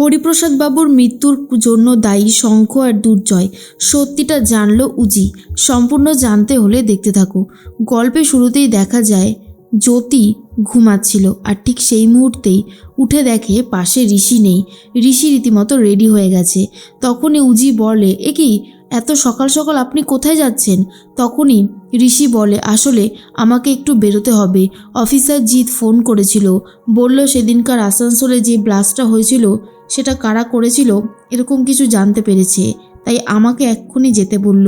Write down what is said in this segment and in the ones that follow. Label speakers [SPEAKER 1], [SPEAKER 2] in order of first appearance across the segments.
[SPEAKER 1] হরিপ্রসাদ বাবুর মৃত্যুর জন্য দায়ী শঙ্খ আর দুর্জয়, সত্যিটা জানলো উজি। সম্পূর্ণ জানতে হলে দেখতে থাকো। গল্পে শুরুতেই দেখা যায়, জ্যোতি ঘুমাচ্ছিল আর ঠিক সেই মুহূর্তেই উঠে দেখে পাশে ঋষি নেই। ঋষি রীতিমতো রেডি হয়ে গেছে। তখনই উজি বলে, এ কি, এত সকাল সকাল আপনি কোথায় যাচ্ছেন? তখনই ঋষি বলে, আসলে আমাকে একটু বেরোতে হবে। অফিসার জিৎ ফোন করেছিল। বলল, সেদিনকার আসানসোলে যে ব্লাস্টটা হয়েছিল সেটা কারা করেছিল এরকম কিছু জানতে পেরেছে। তাই আমাকে এক্ষুনি যেতে বলল।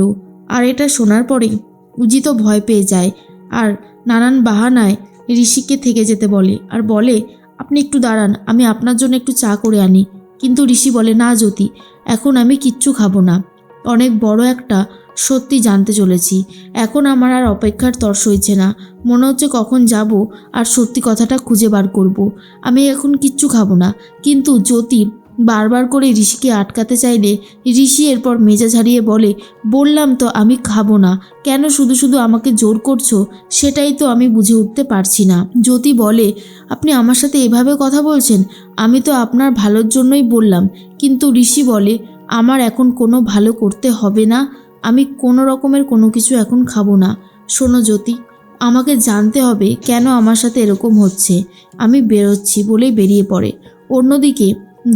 [SPEAKER 1] আর এটা শোনার পরে উজি তো ভয় পেয়ে যায় আর নানান বাহানায় ঋষিকে থেকে যেতে বলে আর বলে, আপনি একটু দাঁড়ান, আমি আপনার জন্য একটু চা করে আনি। কিন্তু ঋষি বলে, না জ্যোতি, এখন আমি কিচ্ছু খাব না। অনেক বড় একটা সত্যি জানতে চলেছি। এখন আমার আর অপেক্ষার তর সইছে না। মনে হচ্ছে কখন যাব আর সত্যি কথাটা খুঁজে বার করব। আমি এখন কিচ্ছু খাব না। কিন্তু জ্যোতি বারবার করে ঋষিকে আটকাতে চাইলে ঋষি এরপর মেজাজ হারিয়ে বলে, বললাম তো আমি খাব না। কেন শুধু শুধু আমাকে জোর করছ? সেটাই তো আমি বুঝে উঠতে পারছি না। জ্যোতি বলে, আপনি আমার সাথে এভাবে কথা বলছেন? আমি তো আপনার ভালোর জন্যই বললাম। কিন্তু ঋষি বলে, আমার এখন কোনো ভালো করতে হবে না। আমি কোনো রকমের কোনো কিছু এখন খাব না। শোনো জ্যোতি, আমাকে জানতে হবে কেন আমার সাথে এরকম হচ্ছে। আমি বেরোচ্ছি বলেই বেরিয়ে পড়ে। অন্যদিকে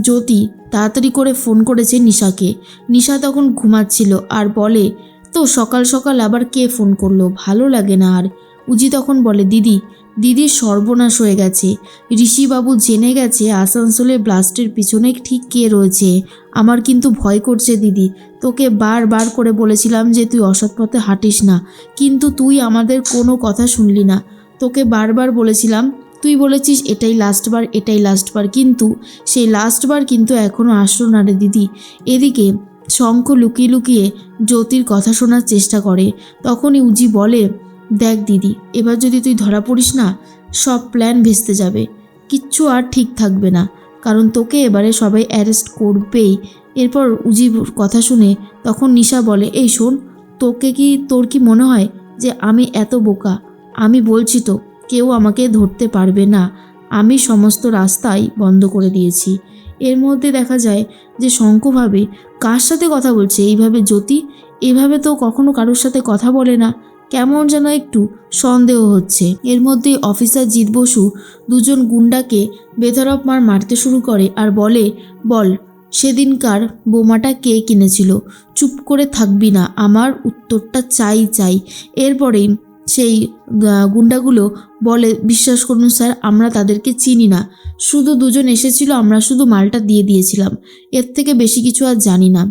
[SPEAKER 1] জ্যোতি তাড়াতাড়ি করে ফোন করেছে নিশাকে। নিশা তখন ঘুমাচ্ছিল আর বলে, তো সকাল সকাল আবার কে ফোন করল? ভালো লাগে না আর। উজি তখন বলে, দিদি দিদির সর্বনাশ হয়ে গেছে। ঋষিবাবু জেনে গেছে আসানসোলে ব্লাস্টের পিছনে ঠিক কে রয়েছে। আমার কিন্তু ভয় করছে দিদি। তোকে বারবার করে বলেছিলাম যে তুই অসৎ পথে হাঁটিস না। কিন্তু তুই আমাদের কোনো কথা শুনলি না। তোকে বারবার বলেছিলাম, তুই বলেছিস এটাই লাস্টবার এটাই লাস্টবার কিন্তু সেই লাস্টবার কিন্তু এখনও আসলো না রে দিদি। এদিকে শঙ্খ লুকিয়ে লুকিয়ে জ্যোতির কথা শোনার চেষ্টা করে। তখনই উজি বলে দেখ দিদি, এবার যদি তুই ধরা পড়িস না, সব প্ল্যান ভেস্তে যাবে। কিচ্ছু আর ঠিক থাকবে না। কারণ তোকে এবারে সবাই অ্যারেস্ট করবেই। এরপর উজির কথা শুনে তখন নিশা বলে, এই শোন, তোকে কি, তোর কি মনে হয় যে আমি এত বোকা? আমি বলছি তো, কেউ আমাকে ধরতে পারবে না। আমি সমস্ত রাস্তাই বন্ধ করে দিয়েছি। এর মধ্যে দেখা যায় যে শঙ্খ ভাবে, কার সাথে কথা বলছে? এইভাবে জ্যোতি? এভাবে তো কখনো কারোর সাথে কথা বলে না। কেমন যেন একটু সন্দেহ হচ্ছে। এর মধ্যে অফিসার জিৎ বসু দুজন গুন্ডাকে বেধরপ মার মারতে শুরু করে আর বলে, বল, সেদিনকার বোমাটা কে কিনেছিল? চুপ করে থাকবি না, আমার উত্তরটা চাই চাই। এরপরেই সেই গুন্ডাগুলো বলে, বিশ্বাস করুন স্যার, আমরা তাদেরকে চিনি না। শুধু দুজন এসেছিল, আমরা শুধু মালটা দিয়ে দিয়েছিলাম। এর থেকে বেশি কিছু আর জানি না।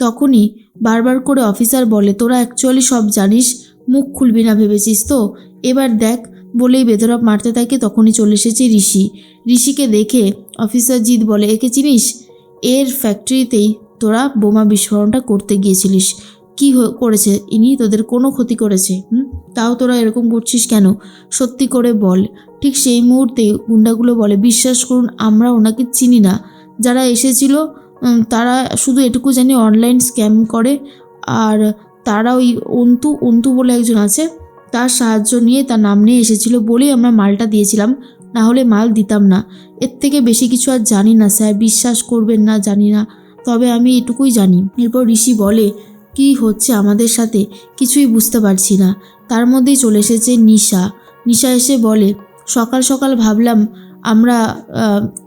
[SPEAKER 1] তখনই বারবার করে অফিসার বলে, তোরা অ্যাকচুয়ালি সব জানিস মুখ খুলবি না ভেবেছিস তো? এবার দেখ, বলেই বেধরপ মারতে থাকে তখনই চলে এসেছে ঋষি। ঋষিকে দেখে অফিসার জিৎ বলে, একে চিনিস? এর ফ্যাক্টরিতেই তোরা বোমা বিস্ফোরণটা করতে গিয়েছিলিস। কি করেছে? ইনি তোদের কোনো ক্ষতি করেছে, হুম? তাও তোরা এরকম করছিস কেন? সত্যি করে বল। ঠিক সেই মুহূর্তে গুন্ডাগুলো বলে, বিশ্বাস করুন, আমরা ওনাকে চিনি না। যারা এসেছিল তারা শুধু এটুকু জানি অনলাইন স্ক্যাম করে, আর তারা ওই অন্তু অন্তু বলে একজন আছে, তার সাহায্য নিয়ে তার নাম নিয়ে এসেছিল বলেই আমরা মালটা দিয়েছিলাম। না হলে মাল দিতাম না। এর থেকে বেশি কিছু আর জানি না স্যার, বিশ্বাস করবেন না, জানি না। তবে আমি এটুকুই জানি। এরপর ঋষি বলে, কি হচ্ছে আমাদের সাথে? কিছুই বুঝতে পারছি না। তার মধ্যেই চলে এসেছে নিশা। নিশা এসে বলে, সকাল সকাল ভাবলাম আমরা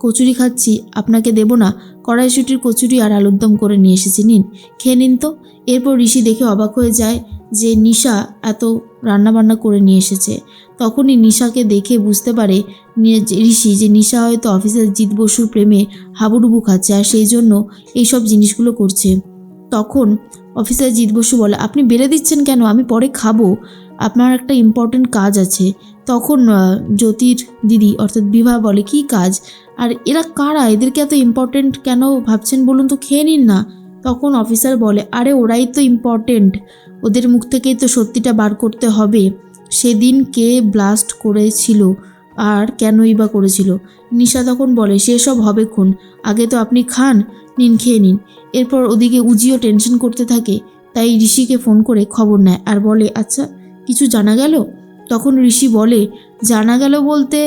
[SPEAKER 1] কচুরি খাচ্ছি, আপনাকে দেব না। কড়াইশুটির কচুরি আর আলুর দম করে নিয়ে এসেছি, নিন। খেয়ে নিন তো। এরপর ঋষি দেখে অবাক হয়ে যায় যে নিশা এত রান্নাবান্না করে নিয়ে এসেছে। তখনই নিশাকে দেখে বুঝতে পারে ঋষি, যে নিশা হয়তো অফিসার জিৎ বসুর প্রেমে হাবুডুবু খাচ্ছে আর সেই জন্য এইসব জিনিসগুলো করছে। তখন অফিসার জিৎ বসু বলে, আপনি বেড়ে দিচ্ছেন কেন? আমি পরে খাব। আপনার একটা ইম্পর্টেন্ট কাজ আছে। তখন জ্যোতির দিদি অর্থাৎ বিভা বলে, কি কাজ? আর এরা কারা? এদেরকে এত ইম্পর্টেন্ট কেন ভাবছেন বলুন তো? খেয়ে নিন না। তখন অফিসার বলে, আরে, ওরাই তো ইম্পর্টেন্ট ওদের মুখ থেকেই তো সত্যিটা বার করতে হবে। সেদিন কে ব্লাস্ট করেছিল আর কেনই বা করেছিল? নিশা তখন বলে সেসব হবে খুন। আগে তো আপনি খান, নিন, খেয়ে নিন। এরপর ওদিকে উজিও টেনশন করতে থাকে। তাই ঋষিকে ফোন করে খবর নেয় আর বলে আচ্ছা কিছু জানা গেল? তখন ঋষি বলে, জানা গেল বলতে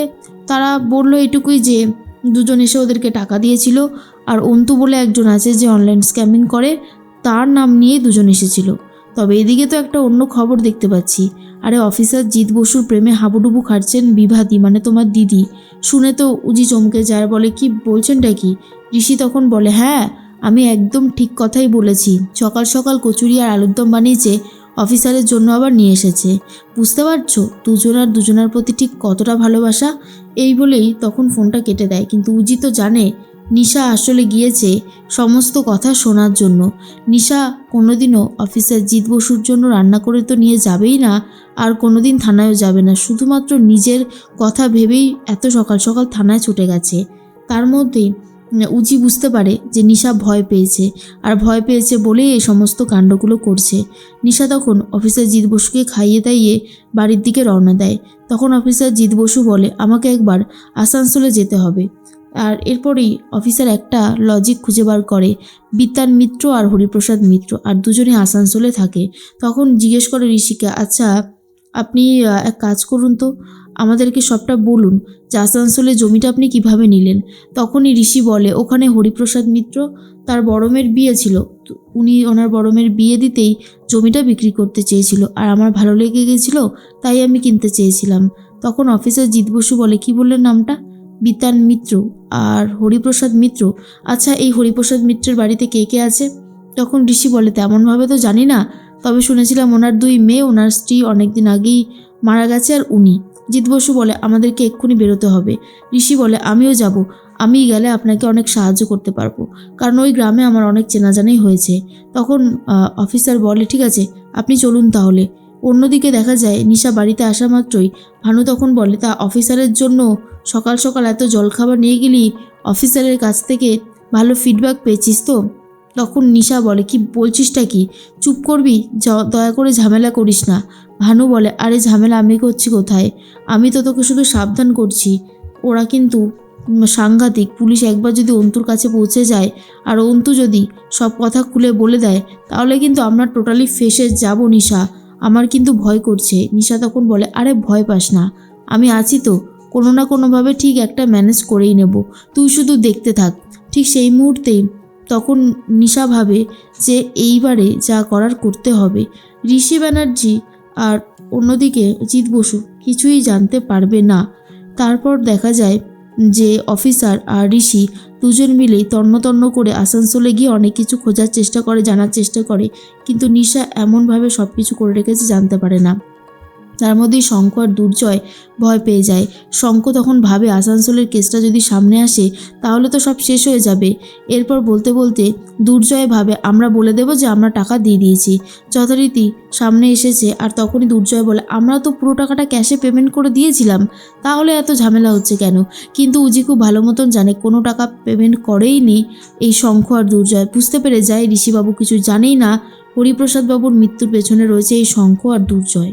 [SPEAKER 1] তারা বলল এটুকুই যে, দুজন এসে ওদেরকে টাকা দিয়েছিল আর অন্তু বলে একজন আছে যে অনলাইন স্ক্যামিং করে, তার নাম নিয়ে দুজন এসেছিল। তবে এদিকে তো একটা অন্য খবর দেখতে পাচ্ছি। আরে অফিসার জিৎ বসুর প্রেমে হাবুডুবু খাটছেন বিভাদি মানে তোমার দিদি। শুনে তো উজি চমকে যায়, বলে, কি বলছেনটা কি? ঋষি তখন বলে হ্যাঁ আমি একদম ঠিক কথাই বলেছি। সকাল সকাল কচুরি আর আলুর দম বানিয়েছে অফিসারের জন্য আবার নিয়ে এসেছে। বুঝতে পারছ? দুজনার দুজনার প্রতি ঠিক কতটা ভালোবাসা? এই বলেই তখন ফোনটা কেটে দেয়। কিন্তু উজি তো জানে, নিশা আসলে গিয়েছে সমস্ত কথা শোনার জন্য। নিশা কোনোদিনও অফিসার জিৎ বসুর জন্য রান্না করে তো নিয়ে যাবেই না, আর কোনোদিন থানায়ও যাবে না। শুধুমাত্র নিজের কথা ভেবেই এত সকাল সকাল থানায় ছুটে গেছে। তার মধ্যেই উজি বুঝতে পারে যে নিশা ভয় পেয়েছে আর ভয় পেয়েছে বলেই এই সমস্ত কাণ্ডগুলো করছে। নিশা তখন অফিসার জিৎ বসুকে খাইয়ে দাইয়ে বাড়ির দিকে রওনা দেয়। তখন অফিসার জিৎ বসু বলে, আমাকে একবার আসানসোলে যেতে হবে। আর এরপরেই অফিসার একটা লজিক খুঁজে বার করে বিদ্যান মিত্র আর হরিপ্রসাদ মিত্র আর দুজনে আসানসোলে থাকে। তখন জিজ্ঞেস করে ঋষিকে আচ্ছা আপনি এক কাজ করুন তো। আমাদেরকে সবটা বলুন যে আসানসোলে জমিটা আপনি কীভাবে নিলেন? তখনই ঋষি বলে, ওখানে হরিপ্রসাদ মিত্র তার বড়মের বিয়ে ছিল। উনি ওনার বড়মের বিয়ে দিতেই জমিটা বিক্রি করতে চেয়েছিল। আর আমার ভালো লেগে গেছিল, তাই আমি কিনতে চেয়েছিলাম। তখন অফিসার জিত বসু বলে, কি বললেন নামটা? বিতান মিত্র আর হরিপ্রসাদ মিত্র। আচ্ছা এই হরিপ্রসাদ মিত্রের বাড়িতে কে কে আছে? তখন ঋষি বলে, তেমনভাবে তো জানি না, তবে শুনেছিলাম ওনার দুই মেয়ে, ওনার স্ত্রী অনেকদিন আগেই মারা গেছে আর উনি। জিৎ বসু বলে, আমাদেরকে এক্ষুনি বেরোতে হবে। ঋষি বলে, আমিও যাব। আমি গেলে আপনাকে অনেক সাহায্য করতে পারব। কারণ ওই গ্রামে আমার অনেক চেনাজানাই হয়েছে। তখন অফিসার বলে, ঠিক আছে, আপনি চলুন তাহলে। অন্যদিকে দেখা যায়, নিশা বাড়িতে আসা মাত্রই ভানু তখন বলে, তা অফিসারের জন্য সকাল সকাল এত জলখাবার নিয়ে গেলি? অফিসারের কাছ থেকে ভালো ফিডব্যাক পেয়েছিস তো? তখন নিশা বলে, কি বলছিসটা কি? চুপ করবি? দয়া করে ঝামেলা করিস না। ভানু বলে, আরে ঝামেলা আমি করছি কোথায়? আমি তো তোকে শুধু সাবধান করছি। ওরা কিন্তু সাংঘাতিক। পুলিশ একবার যদি অন্তুর কাছে পৌঁছে যায়, আর অন্তু যদি সব কথা খুলে বলে দেয়, তাহলে কিন্তু আমরা টোটালি ফেসে যাব নিশা। আমার কিন্তু ভয় করছে। নিশা তখন বলে, আরে ভয় পাস না। আমি আছি তো। কোনো না কোনোভাবে ঠিক একটা ম্যানেজ করেই নেব। তুই শুধু দেখতে থাক। ঠিক সেই মুহূর্তেই তখন নিশা ভাবে যে এইবারে যা করার করতে হবে। ঋষি ব্যানার্জি আর অন্যদিকে জিৎ বসু কিছুই জানতে পারবে না। তারপর দেখা যায় যে অফিসার আর ঋষি দুজন মিলেই তন্ন তন্ন করে আসানসোলে গিয়ে অনেক কিছু খোঁজার চেষ্টা করে, জানার চেষ্টা করে। কিন্তু নিশা এমনভাবে সব কিছু করে রেখেছে জানতে পারে না। তার মধ্যেই শঙ্খ আর দুর্জয় ভয় পেয়ে যায়। শঙ্খ তখন ভাবে, আসানসোলের কেসটা যদি সামনে আসে, তাহলে তো সব শেষ হয়ে যাবে। এরপর বলতে বলতে দুর্জয় ভাবে, আমরা বলে দেবো যে আমরা টাকা দিয়ে দিয়েছি। যথারীতি সামনে এসেছে। আর তখনই দুর্জয় বলে আমরা তো পুরো টাকাটা ক্যাশে পেমেন্ট করে দিয়েছিলাম। তাহলে এত ঝামেলা হচ্ছে কেন? কিন্তু উজি খুব ভালো মতন জানে, কোনো টাকা পেমেন্ট করেই নি এই শঙ্খ আর দুর্জয়। বুঝতে পেরে যায়, ঋষিবাবু কিছু জানেই না, হরিপ্রসাদবাবুর মৃত্যুর পেছনে রয়েছে এই শঙ্খ আর দুর্জয়।